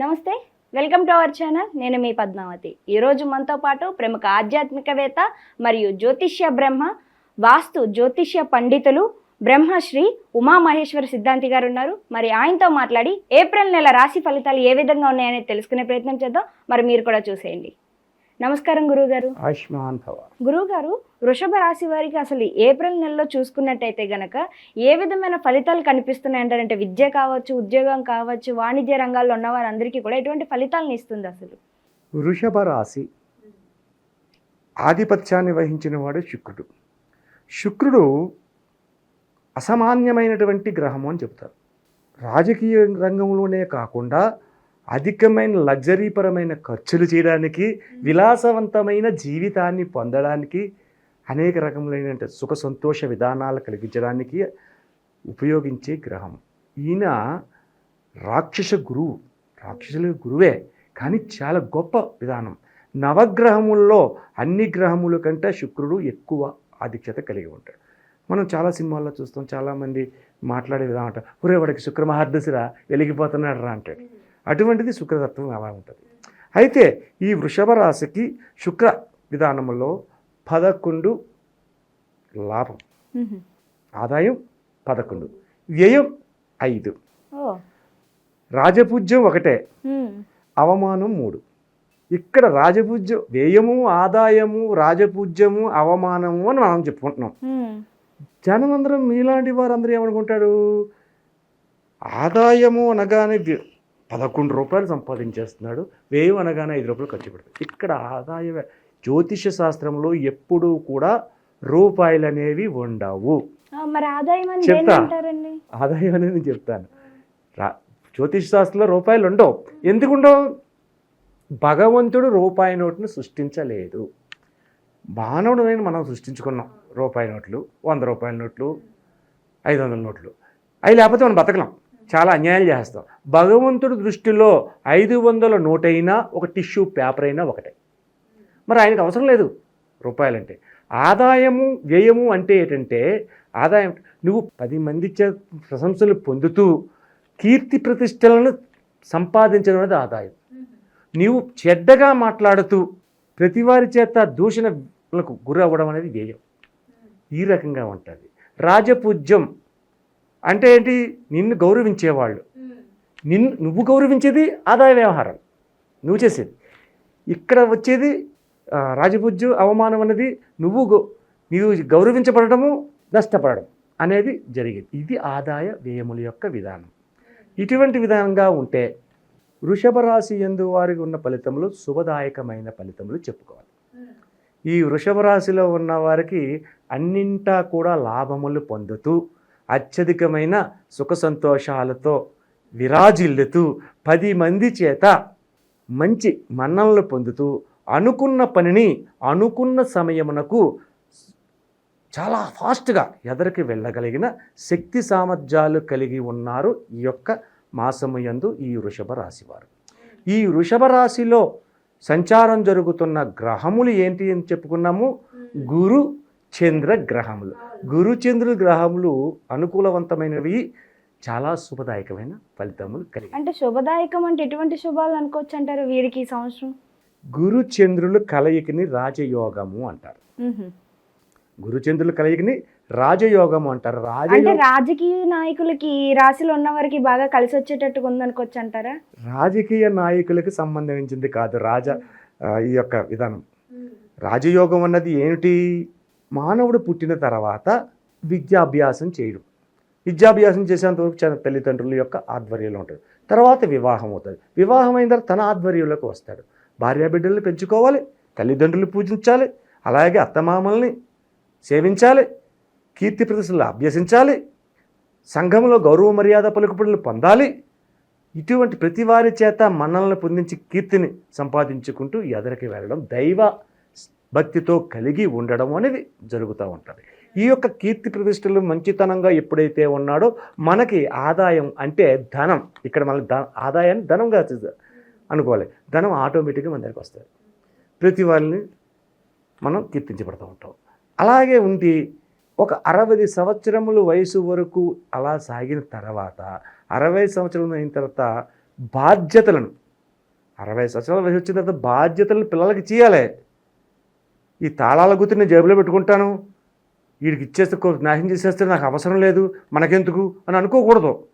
నమస్తే welcome to our channel. నేను మీ పద్మావతి. ఈరోజు మనతో పాటు ప్రముఖ ఆధ్యాత్మికవేత్త మరియు జ్యోతిష్య బ్రహ్మ వాస్తు జ్యోతిష్య పండితులు బ్రహ్మశ్రీ ఉమామహేశ్వర సిద్ధాంతి గారు ఉన్నారు. మరి ఆయనతో మాట్లాడి ఏప్రిల్ నెల రాశి ఫలితాలు ఏ విధంగా ఉన్నాయనేది తెలుసుకునే ప్రయత్నం చేద్దాం. మరి మీరు కూడా చూసేయండి. నమస్కారం గురువుగారు. ఆయుష్మాన్ భవ. గురువుగారు వృషభ రాశి వారికి అసలు ఏప్రిల్ నెలలో చూసుకున్నట్టయితే గనక ఏ విధమైన ఫలితాలు కనిపిస్తున్నాయి అంటారంటే విద్య కావచ్చు ఉద్యోగం కావచ్చు వాణిజ్య రంగాల్లో ఉన్న వారందరికీ కూడా ఎటువంటి ఫలితాలను ఇస్తుంది అసలు? వృషభ రాశి ఆధిపత్యాన్ని వహించిన వాడు శుక్రుడు. శుక్రుడు అసామాన్యమైనటువంటి గ్రహము అని చెప్తారు రాజకీయ రంగంలోనే కాకుండా అధికమైన లగ్జరీపరమైన ఖర్చులు చేయడానికి విలాసవంతమైన జీవితాన్ని పొందడానికి అనేక రకములైన సుఖ సంతోష విధానాలు కలిగించడానికి ఉపయోగించే గ్రహం. ఈయన రాక్షస గురువు రాక్షసుల గురువే కానీ చాలా గొప్ప విధానం. నవగ్రహముల్లో అన్ని గ్రహముల కంటే శుక్రుడు ఎక్కువ ఆధిక్యత కలిగి ఉంటాడు. మనం చాలా సినిమాల్లో చూస్తాం చాలామంది మాట్లాడే విధానం అంటారు ఒరే వాడికి శుక్ర మహాదశిరా వెలిగిపోతున్నాడు రా అంటాడు అటువంటిది శుక్రతత్వం అలా ఉంటుంది. అయితే ఈ వృషభ రాశికి శుక్ర విధానంలో పదకొండు లాభం. ఆదాయం పదకొండు. వ్యయం ఐదు. రాజపూజ్యం ఒకటే. అవమానం మూడు. ఇక్కడ రాజపూజ్యం వ్యయము ఆదాయము రాజపూజ్యము అవమానము అని మనం చెప్పుకుంటున్నాం. జనం అందరం మీలాంటి వారందరూ ఏమనుకుంటారు? ఆదాయము అనగానే పదకొండు రూపాయలు సంపాదించేస్తున్నాడు వ్యయం అనగానే ఐదు రూపాయలు ఖర్చు పెడతాడు. ఇక్కడ ఆదాయ జ్యోతిష శాస్త్రంలో ఎప్పుడూ కూడా రూపాయలు అనేవి ఉండవు. చెప్తా. ఆదాయం అనేది నేను చెప్తాను. రా జ్యోతిష్ శాస్త్రంలో రూపాయలు ఉండవు. ఎందుకు ఉండవు? భగవంతుడు రూపాయి నోటును సృష్టించలేదు. మానవుడైన మనం సృష్టించుకున్నాం రూపాయి నోట్లు వంద రూపాయల నోట్లు ఐదు వందల నోట్లు. అవి లేకపోతే మనం బతకలేం. చాలా అన్యాయాలు చేస్తాం. భగవంతుడి దృష్టిలో ఐదు వందల నోటైనా ఒక టిష్యూ పేపర్ అయినా ఒకటే. మరి ఆయనకు అవసరం లేదు రూపాయలంటే. ఆదాయము వ్యయము అంటే ఏంటంటే ఆదాయం నువ్వు పది మంది చే ప్రశంసలు పొందుతూ కీర్తి ప్రతిష్టలను సంపాదించడం అనేది ఆదాయం. నీవు చెడ్డగా మాట్లాడుతూ ప్రతివారి చేత దూషణలకు గురవ్వడం అనేది వ్యయం. ఈ రకంగా ఉంటుంది. రాజపూజ్యం అంటే ఏంటి? నిన్ను గౌరవించేవాళ్ళు. నిన్ను నువ్వు గౌరవించేది ఆదాయ వ్యవహారం. నువ్వు చేసేది. ఇక్కడ వచ్చేది రాజపూజ్యం అవమానం అనేది నువ్వు నీవు గౌరవించబడటము నష్టపడడం అనేది జరిగేది. ఇది ఆదాయ వ్యయముల యొక్క విధానం. ఇటువంటి విధానంగా ఉంటే వృషభ రాశి ఎందు వారికి ఉన్న ఫలితములు శుభదాయకమైన ఫలితములు చెప్పుకోవాలి. ఈ వృషభ రాశిలో ఉన్న వారికి అన్నింటా కూడా లాభములు పొందుతూ అత్యధికమైన సుఖ సంతోషాలతో విరాజిల్లుతూ పది మంది చేత మంచి మన్ననలు పొందుతూ అనుకున్న పనిని అనుకున్న సమయమునకు చాలా ఫాస్ట్గా ఎదరికి వెళ్ళగలిగిన శక్తి సామర్థ్యాలు కలిగి ఉన్నారు ఈ యొక్క మాసము యందు ఈ వృషభ రాశి వారు. ఈ వృషభ రాశిలో సంచారం జరుగుతున్న గ్రహములు ఏంటి అని చెప్పుకున్నాము? గురు చంద్ర గ్రహములు. గురు చంద్ర గ్రహములు అనుకూలవంతమైనవి చాలా శుభదాయకమైన ఫలితములు కలిగి అంటే శుభదాయకం అంటే ఎటువంటి శుభాలు అనుకోవచ్చు అంటారు వీరికి ఈ సంవత్సరం? గురు చంద్రులు కలయికని రాజయోగము అంటారు. గురుచంద్రుల కలయికని రాజయోగము అంటారు. అంటే రాజయోగం రాజకీయ నాయకులకి రాశిలో ఉన్న వారికి బాగా కలిసి వచ్చేటట్టుగా ఉందనుకోవచ్చు అంటారా రాజకీయ నాయకులకు సంబంధించింది కాదు. రాజ ఈ యొక్క విధానం. రాజయోగం అన్నది ఏమిటి? మానవుడు పుట్టిన తర్వాత విద్యాభ్యాసం చేయడం. విద్యాభ్యాసం చేసేంతవరకు చాలా తల్లిదండ్రుల యొక్క ఆధ్వర్యంలో ఉంటుంది తర్వాత వివాహం అవుతుంది వివాహం అయిన తర్వాత తన ఆధ్వర్యంలోకి వస్తాడు. భార్య బిడ్డల్ని పెంచుకోవాలి తల్లిదండ్రులు పూజించాలి అలాగే అత్తమామల్ని సేవించాలి కీర్తి ప్రదర్శనలు అభ్యసించాలి సంఘంలో గౌరవ మర్యాద పలుకుబడులు పొందాలి. ఇటువంటి ప్రతి వారి చేత మన్నలను పొందించి కీర్తిని సంపాదించుకుంటూ ఎదరికి వెళ్ళడం దైవ భక్తితో కలిగి ఉండడం అనేది జరుగుతూ ఉంటుంది. ఈ యొక్క కీర్తి ప్రతిష్టలు మంచితనంగా ఎప్పుడైతే ఉన్నాడో మనకి ఆదాయం అంటే ధనం. ఇక్కడ మన ఆదాయాన్ని ధనంగా అనుకోవాలి. ధనం ఆటోమేటిక్గా మన దగ్గరికి వస్తుంది. ప్రతి వాళ్ళని మనం కీర్తించబడుతూ ఉంటాం. అలాగే ఉండి ఒక అరవై సంవత్సరముల వయసు వరకు అలా సాగిన తర్వాత అరవై సంవత్సరం అయిన తర్వాత బాధ్యతలను అరవై సంవత్సరాల వయసు వచ్చిన తర్వాత బాధ్యతలను పిల్లలకి చేయాలి ఈ తాళాల గుర్తు నేను జేబులో పెట్టుకుంటాను. వీడికి ఇచ్చేస్తే నాశనం చేసేస్తే నాకు అవసరం లేదు. మనకెందుకు? అని అనుకోకూడదు.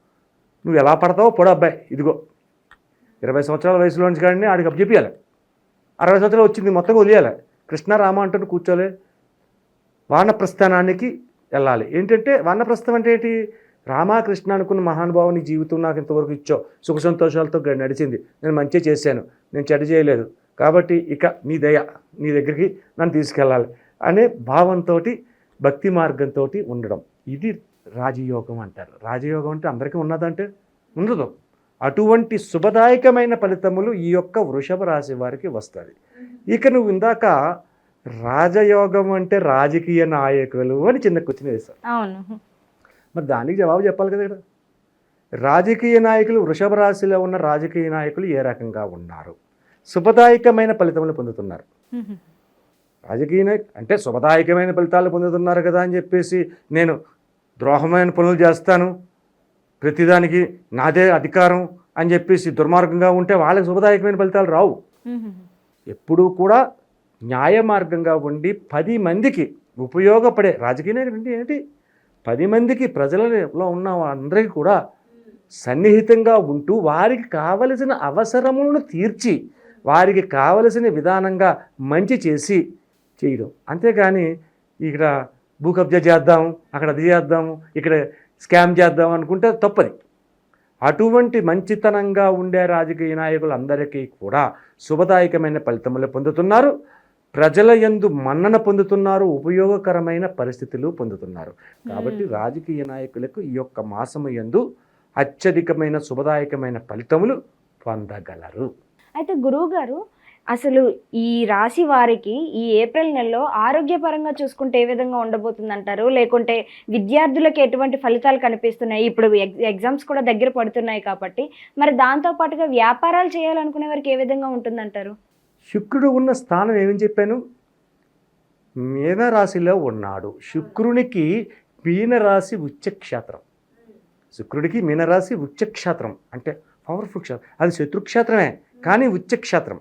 నువ్వు ఎలా పడతావో పొడ అబ్బాయి. ఇదిగో. ఇరవై సంవత్సరాల వయసులో నుంచి కానీ ఆడికి అప్పచెప్పియాలి అరవై సంవత్సరాలు వచ్చింది మొత్తం వదిలేయాలి. కృష్ణ రామ అంటూ కూర్చోలే. వానప్రస్థానానికి వెళ్ళాలి. ఏంటంటే వానప్రస్థం అంటే ఏంటి? రామకృష్ణ అనుకున్న మహానుభావుని జీవితం నాకు ఇంతవరకు ఇచ్చావు. సుఖ సంతోషాలతో నడిచింది. నేను మంచిగా చేశాను. నేను చెడ్డ చేయలేదు. కాబట్టి ఇక నీ దయ నీ దగ్గరికి నన్ను తీసుకెళ్ళాలి అనే భావంతో భక్తి మార్గంతో ఉండడం. ఇది రాజయోగం అంటారు. రాజయోగం అంటే అందరికీ ఉన్నదంటే ఉండదు. అటువంటి శుభదాయకమైన ఫలితములు ఈ యొక్క వృషభ రాశి వారికి వస్తుంది ఇక నువ్వు ఇందాక రాజయోగం అంటే రాజకీయ నాయకులు అని చిన్న క్వశ్చన్ వేశారు అవును. మరి దానికి జవాబు చెప్పాలి కదా ఇక్కడ. రాజకీయ నాయకులు వృషభ రాశిలో ఉన్న రాజకీయ నాయకులు ఏ రకంగా ఉన్నారు? శుభదాయకమైన ఫలితములు పొందుతున్నారు. రాజకీయ అంటే శుభదాయకమైన ఫలితాలు పొందుతున్నారు కదా అని చెప్పేసి నేను ద్రోహమైన పనులు చేస్తాను. ప్రతిదానికి నాదే అధికారం అని చెప్పేసి దుర్మార్గంగా ఉంటే వాళ్ళకి శుభదాయకమైన ఫలితాలు రావు. ఎప్పుడూ కూడా న్యాయ మార్గంగా ఉండి పది మందికి ఉపయోగపడే రాజకీయ నాయకుడు అంటే ఏంటి? పది మందికి ప్రజలలో ఉన్న అందరికీ కూడా సన్నిహితంగా ఉంటూ వారికి కావలసిన అవసరములను తీర్చి వారికి కావలసిన విధానంగా మంచి చేసి చేయడం. అంతేగాని ఇక్కడ భూ కబ్జా చేద్దాం అక్కడ అది చేద్దాము ఇక్కడ స్కామ్ చేద్దాం అనుకుంటే తప్పది. అటువంటి మంచితనంగా ఉండే రాజకీయ నాయకులందరికీ కూడా శుభదాయకమైన ఫలితములు పొందుతున్నారు. ప్రజల యందు మన్నన పొందుతున్నారు ఉపయోగకరమైన పరిస్థితులు పొందుతున్నారు. కాబట్టి రాజకీయ నాయకులకు ఈ యొక్క మాసము యందు అత్యధికమైన శుభదాయకమైన ఫలితములు పొందగలరు. అయితే గురువు గారు అసలు ఈ రాశి వారికి ఈ ఏప్రిల్ నెలలో ఆరోగ్యపరంగా చూసుకుంటే ఏ విధంగా ఉండబోతుంది అంటారు లేకుంటే విద్యార్థులకు ఎటువంటి ఫలితాలు కనిపిస్తున్నాయి? ఇప్పుడు ఎగ్- ఎగ్జామ్స్ కూడా దగ్గర పడుతున్నాయి కాబట్టి మరి దాంతో పాటుగా వ్యాపారాలు చేయాలనుకునే వారికి ఏ విధంగా ఉంటుందంటారు? శుక్రుడు ఉన్న స్థానం ఏమని చెప్పాను? మీనరాశిలో ఉన్నాడు. శుక్రునికి మీనరాశి ఉచ్చక్షేత్రం. శుక్రుడికి మీనరాశి ఉచ్చక్షేత్రం. అంటే పవర్ఫుల్ క్షేత్రం. అది శత్రుక్షేత్రమే. కానీ ఉచ్చక్షేత్రం.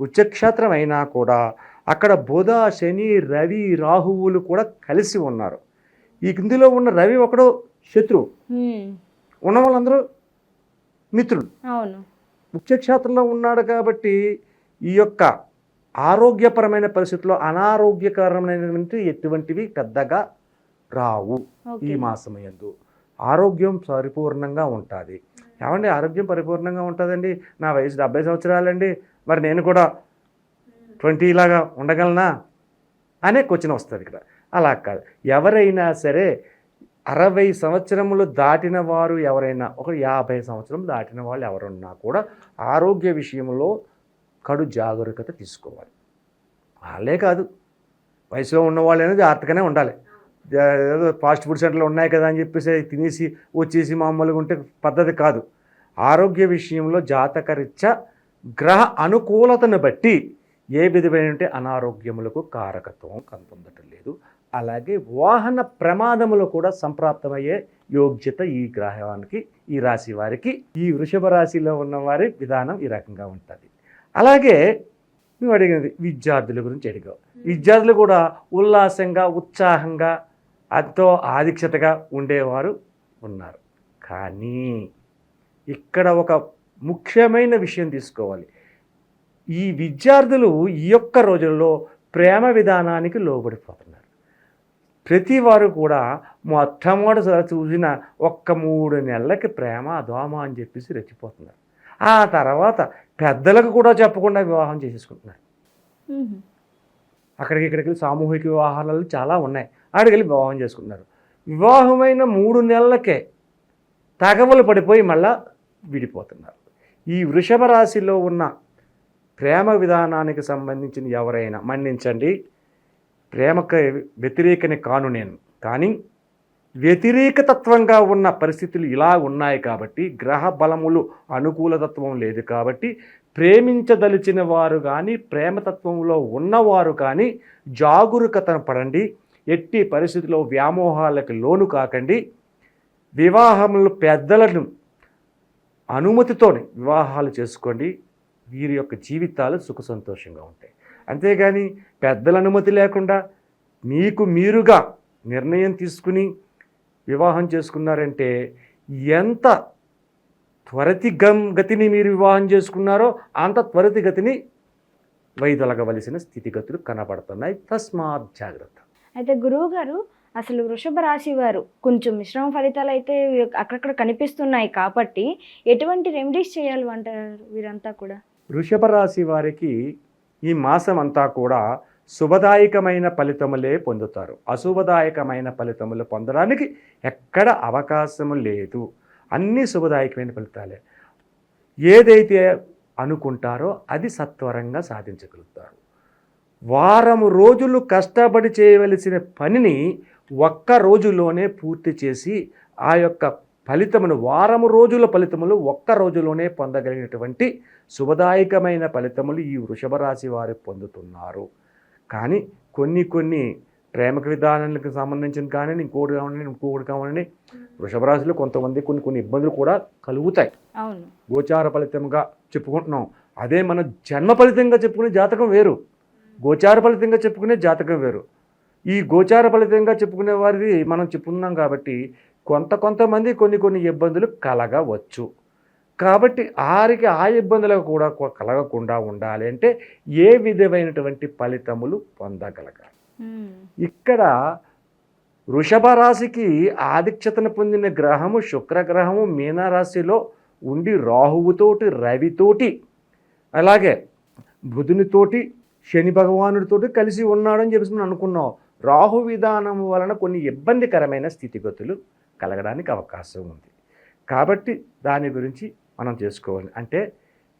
ఉచ్చక్షేత్రం అయినా కూడా అక్కడ బుధ శని రవి రాహువులు కూడా కలిసి ఉన్నారు. ఈ కిందిలో ఉన్న రవి ఒకడు శత్రువు. ఉన్న వాళ్ళందరూ మిత్రులు. ముఖ్యక్షేత్రంలో ఉన్నాడు కాబట్టి ఈ యొక్క ఆరోగ్యపరమైన పరిస్థితుల్లో అనారోగ్యకరమైనటువంటి ఎటువంటివి పెద్దగా రావు ఈ ఓకే. మాసం యందు. ఆరోగ్యం పరిపూర్ణంగా ఉంటుంది. ఏమండి ఆరోగ్యం పరిపూర్ణంగా ఉంటుందండి. నా వయసు డెబ్బై సంవత్సరాలండి. మరి నేను కూడా ట్వంటీ లాగా ఉండగలనా? అనే క్వశ్చన్ వస్తుంది ఇక్కడ. అలా కాదు. ఎవరైనా సరే అరవై సంవత్సరములు దాటిన వారు ఎవరైనా ఒక యాభై సంవత్సరం దాటిన వాళ్ళు ఎవరున్నా కూడా ఆరోగ్య విషయంలో కడు జాగరూకత తీసుకోవాలి. వాళ్ళే కాదు. వయసులో ఉన్నవాళ్ళు అనేది జాగ్రత్తగానే ఉండాలి. ఏదో ఫాస్ట్ ఫుడ్ సెంటర్లు ఉన్నాయి కదా అని చెప్పేసి తినేసి వచ్చేసి మామూలుగా ఉంటే పద్ధతి కాదు. ఆరోగ్య విషయంలో జాతకరీత్యా గ్రహ అనుకూలతను బట్టి ఏ విధమైన అనారోగ్యములకు కారకత్వం కనుపొందటం లేదు. అలాగే వాహన ప్రమాదములు కూడా సంప్రాప్తమయ్యే యోగ్యత ఈ గ్రహానికి ఈ రాశి వారికి ఈ వృషభ రాశిలో ఉన్న వారి విధానం ఈ రకంగా ఉంటుంది. అలాగే నువ్వు అడిగినది విద్యార్థుల గురించి అడిగావు. విద్యార్థులు కూడా ఉల్లాసంగా ఉత్సాహంగా ఎంతో ఆధిక్యతగా ఉండేవారు ఉన్నారు. కానీ ఇక్కడ ఒక ముఖ్యమైన విషయం తీసుకోవాలి. ఈ విద్యార్థులు ఈ యొక్క రోజుల్లో ప్రేమ విధానానికి లోబడిపోతున్నారు. ప్రతి వారు కూడా మొట్టమొదటిసారి చూసిన ఒక్క మూడు నెలలకి ప్రేమ దోమ అని చెప్పేసి రెచ్చిపోతున్నారు. ఆ తర్వాత పెద్దలకు కూడా చెప్పకుండా వివాహం చేసేసుకుంటున్నారు. అక్కడికి ఇక్కడికి వెళ్ళి సామూహిక వివాహాలు చాలా ఉన్నాయి. ఆడికి వివాహం చేసుకుంటున్నారు. వివాహమైన మూడు నెలలకే తగవలు పడిపోయి మళ్ళా విడిపోతున్నారు. ఈ వృషభ రాశిలో ఉన్న ప్రేమ విధానానికి సంబంధించిన ఎవరైనా మన్నించండి. ప్రేమకు వ్యతిరేకని కాను నేను. కానీ వ్యతిరేకతత్వంగా ఉన్న పరిస్థితులు ఇలా ఉన్నాయి కాబట్టి గ్రహ బలములు అనుకూలతత్వం లేదు కాబట్టి ప్రేమించదలిచిన వారు కానీ ప్రేమతత్వంలో ఉన్నవారు కానీ జాగరూకతను పడండి. ఎట్టి పరిస్థితుల్లో వ్యామోహాలకు లోను కాకండి. వివాహములు పెద్దలను అనుమతితోనే వివాహాలు చేసుకోండి. వీరి యొక్క జీవితాలు సుఖ సంతోషంగా ఉంటాయి. అంతేగాని పెద్దల అనుమతి లేకుండా మీకు మీరుగా నిర్ణయం తీసుకుని వివాహం చేసుకున్నారంటే ఎంత త్వరితగం గతిని మీరు వివాహం చేసుకున్నారో అంత త్వరితగతిని వైదొలగవలసిన స్థితిగతులు కనబడుతున్నాయి. తస్మాత్ జాగ్రత్త. అయితే గురువు గారు అసలు వృషభ రాశి వారు కొంచెం మిశ్రమ ఫలితాలు అయితే అక్కడక్కడ కనిపిస్తున్నాయి కాబట్టి ఎటువంటి రెమెడీస్ చేయాలి అంటారు వీరంతా కూడా? వృషభ రాశి వారికి ఈ మాసం అంతా కూడా శుభదాయకమైన ఫలితములే పొందుతారు. అశుభదాయకమైన ఫలితములు పొందడానికి ఎక్కడ అవకాశము లేదు. అన్ని శుభదాయకమైన ఫలితాలే. ఏదైతే అనుకుంటారో అది సత్వరంగా సాధించగలుగుతారు. వారము రోజులు కష్టపడి చేయవలసిన పనిని ఒక్క రోజులోనే పూర్తి చేసి ఆ యొక్క ఫలితమును వారము రోజుల ఫలితములు ఒక్క రోజులోనే పొందగలిగినటువంటి శుభదాయకమైన ఫలితములు ఈ వృషభ రాశి వారు పొందుతున్నారు. కానీ కొన్ని కొన్ని ప్రేమక విధానాలకు సంబంధించిన కానీ ఇంకోటి కావాలని ఇంకోటి కావాలని వృషభ రాశిలో కొంతమంది కొన్ని కొన్ని ఇబ్బందులు కూడా కలుగుతాయి. గోచార ఫలితంగా చెప్పుకుంటున్నాం. అదే మన జన్మ ఫలితంగా చెప్పుకునే జాతకం వేరు. గోచార ఫలితంగా చెప్పుకునే జాతకం వేరు. ఈ గోచార ఫలితంగా చెప్పుకునే వారిది మనం చెప్పుకున్నాం కాబట్టి కొంత కొంతమంది కొన్ని కొన్ని ఇబ్బందులు కలగవచ్చు. కాబట్టి ఆరికి ఆ ఇబ్బందులు కూడా కలగకుండా ఉండాలి అంటే ఏ విధమైనటువంటి ఫలితములు పొందగలగాలి. ఇక్కడ వృషభ రాశికి ఆధిక్యతను పొందిన గ్రహము శుక్రగ్రహము మీనరాశిలో ఉండి రాహువుతోటి రవితోటి అలాగే బుధునితోటి శని భగవానుడితోటి కలిసి ఉన్నాడని చెప్పేసి మనం అనుకున్నాం. రాహు విధానం వలన కొన్ని ఇబ్బందికరమైన స్థితిగతులు కలగడానికి అవకాశం ఉంది. కాబట్టి దాని గురించి మనం చేసుకోవాలి. అంటే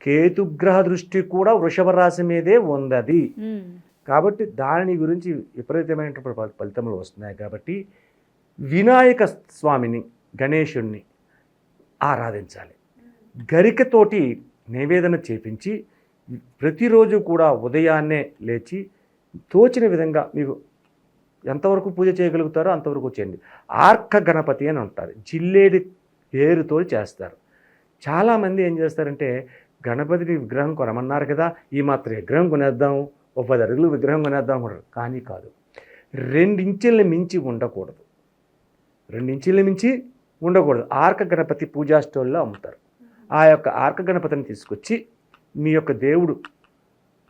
కేతుగ్రహ దృష్టి కూడా వృషభ రాశి మీదే ఉన్నది. ఉమ్. కాబట్టి దాని గురించి విపరీతమైనటువంటి ఫలి- ఫలితములు వస్తున్నాయి. కాబట్టి వినాయక స్వామిని గణేశుణ్ణి ఆరాధించాలి. గరికతోటి నివేదన చేపించి ప్రతిరోజు కూడా ఉదయాన్నే లేచి తోచిన విధంగా మీకు ఎంతవరకు పూజ చేయగలుగుతారో అంతవరకు చేయండి. ఆర్క గణపతి అని ఉంటారు జిల్లేడి పేరుతో చేస్తారు. చాలామంది ఏం చేస్తారంటే గణపతిని విగ్రహం కొనమన్నారు కదా ఈ మాత్రం విగ్రహం కొనేద్దాం ఓ పది అడుగులు విగ్రహం కొనేద్దాం అనుకుంటారు కానీ కాదు. రెండించెల్ని మించి ఉండకూడదు. రెండించెల్ని మించి ఉండకూడదు. ఆర్క గణపతి పూజా స్టోర్లో అమ్ముతారు. ఆ యొక్క ఆర్క గణపతిని తీసుకొచ్చి మీ యొక్క దేవుడు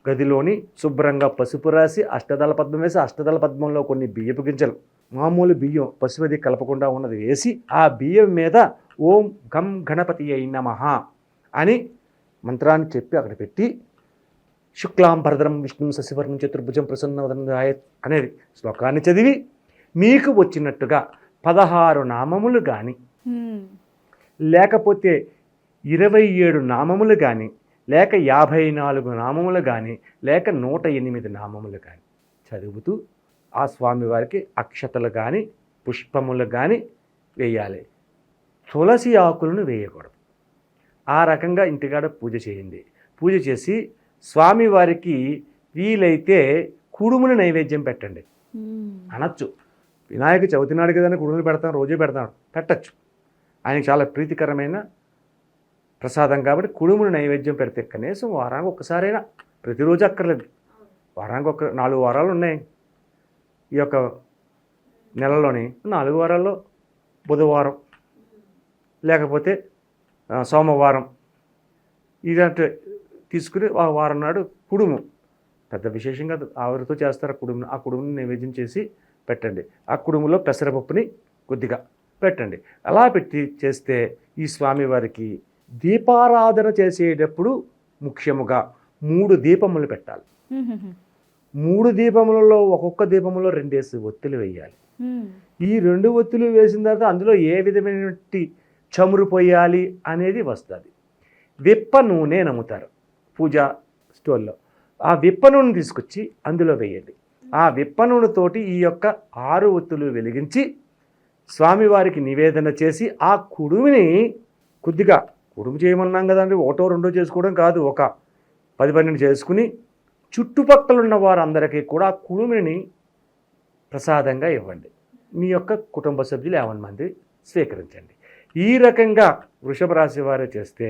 గదిలోని శుభ్రంగా పసుపు రాసి అష్టదళ పద్మం వేసి అష్టదళ పద్మంలో కొన్ని బియ్యపు గింజలు మామూలు బియ్యం పసుపది కలపకుండా ఉన్నది వేసి ఆ బియ్యం మీద ఓం గం గణపతి అయి నమః అని మంత్రాన్ని చెప్పి అక్కడ పెట్టి శుక్లాం భరద్రం విష్ణు శశివర్ణం చతుర్భుజం ఆయత్ అనేది శ్లోకాన్ని చదివి మీకు వచ్చినట్టుగా పదహారు నామములు కానీ. లేకపోతే ఇరవై ఏడు నామములు కానీ లేక యాభై నాలుగు నామములు కానీ లేక నూట ఎనిమిది నామములు కానీ చదువుతూ ఆ స్వామివారికి అక్షతలు కానీ పుష్పములు కానీ వేయాలి. తులసి ఆకులను వేయకూడదు. ఆ రకంగా ఇంటికాడ పూజ చేయండి. పూజ చేసి స్వామివారికి వీలైతే కుడుములు నైవేద్యం పెట్టండి. అనొచ్చు. వినాయక చవితి నాడు కదా కుడుములు పెడతాం రోజు పెడతాం పెట్టచ్చు. ఆయనకి చాలా ప్రీతికరమైన ప్రసాదం కాబట్టి కుడుమును నైవేద్యం పెడితే కనీసం వారానికి ఒక్కసారైనా ప్రతిరోజు అక్కర్లేదు. వారానికి ఒక నాలుగు వారాలు ఉన్నాయి. ఈ యొక్క నెలలోని నాలుగు వారాల్లో బుధవారం లేకపోతే సోమవారం ఇదంటే తీసుకుని ఆ వారం నాడు కుడుము. పెద్ద విశేషంగా ఆవిరితో చేస్తారు ఆ కుడుమును? ఆ కుడుముని నైవేద్యం చేసి పెట్టండి. ఆ కుడుములో పెసరపప్పుని కొద్దిగా పెట్టండి. అలా పెట్టి చేస్తే ఈ స్వామివారికి దీపారాధన చేసేటప్పుడు ముఖ్యముగా మూడు దీపములు పెట్టాలి. మూడు దీపములలో ఒక్కొక్క దీపములో రెండేసి ఒత్తులు వేయాలి. ఈ రెండు ఒత్తులు వేసిన తర్వాత అందులో ఏ విధమైనటువంటి చమురు పోయాలి అనేది వస్తుంది. విప్ప నూనె అని అమ్ముతారు పూజా స్టోర్లో ఆ విప్ప నూనె తీసుకొచ్చి అందులో వేయండి. ఆ విప్ప నూనెతోటి ఈ యొక్క ఆరు ఒత్తులు వెలిగించి స్వామివారికి నివేదన చేసి ఆ కుడుమిని కొద్దిగా కుడుము చేయమన్నాం కదండి ఒకటో రెండో చేసుకోవడం కాదు ఒక పది పన్నెండు చేసుకుని చుట్టుపక్కల ఉన్న వారందరికీ కూడా ఆ కుడుమిని ప్రసాదంగా ఇవ్వండి. మీ యొక్క కుటుంబ సభ్యులు యావన్ మంది స్వీకరించండి. ఈ రకంగా వృషభ రాశి వారే చేస్తే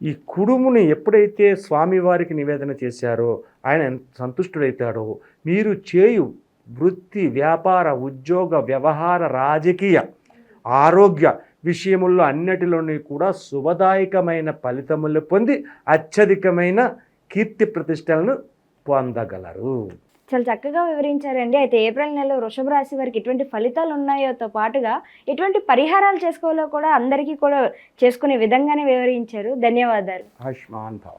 ఈ కుడుముని ఎప్పుడైతే స్వామివారికి నివేదన చేశారో ఆయన సంతుష్టుడైతాడో మీరు చేయు వృత్తి వ్యాపార ఉద్యోగ వ్యవహార రాజకీయ ఆరోగ్య విషయముల్లో అన్నిటిలోని కూడా శుభదాయకమైన ఫలితములు పొంది అత్యధికమైన కీర్తి ప్రతిష్టలను పొందగలరు. చాలా చక్కగా వివరించారండి. అయితే ఏప్రిల్ నెలలో వృషభ రాశి వారికి ఎటువంటి ఫలితాలు ఉన్నాయోతో పాటుగా ఎటువంటి పరిహారాలు చేసుకోవాలో కూడా అందరికీ కూడా చేసుకునే విధంగానే వివరించారు. ధన్యవాదాలు. ఆయుష్మాన్ భవ.